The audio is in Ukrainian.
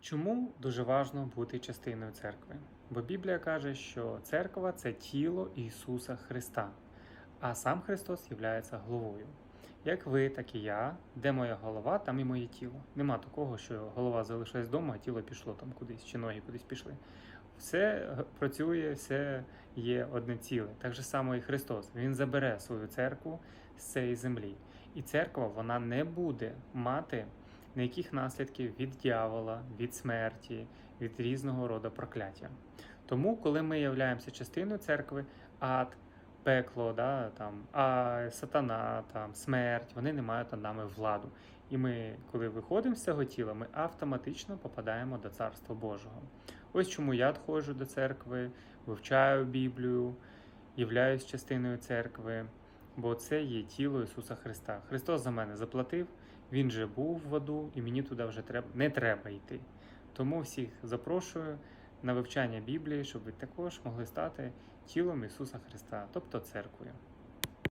Чому дуже важливо бути частиною церкви? Бо Біблія каже, що церква це тіло Ісуса Христа, а сам Христос є головою. Як ви, так і я, де моя голова, там і моє тіло. Нема такого, що голова залишилась вдома, а тіло пішло там кудись, чи ноги кудись пішли. Все працює, все є одне ціле. Так же само і Христос. Він забере свою церкву з цієї землі. І церква вона не буде мати ніяких наслідків від дьявола, від смерті, від різного роду прокляття. Тому, коли ми являємося частиною церкви, ад, пекло, да, там, а сатана, там, смерть, вони не мають над нами владу. І ми, коли виходимо з цього тіла, ми автоматично попадаємо до Царства Божого. Ось чому я відходжу до церкви, вивчаю Біблію, являюсь частиною церкви, бо це є тіло Ісуса Христа. Христос за мене заплатив, Він же був в аду, і мені туди вже треба, не треба йти. Тому всіх запрошую на вивчання Біблії, щоб ви також могли стати тілом Ісуса Христа, тобто церквою.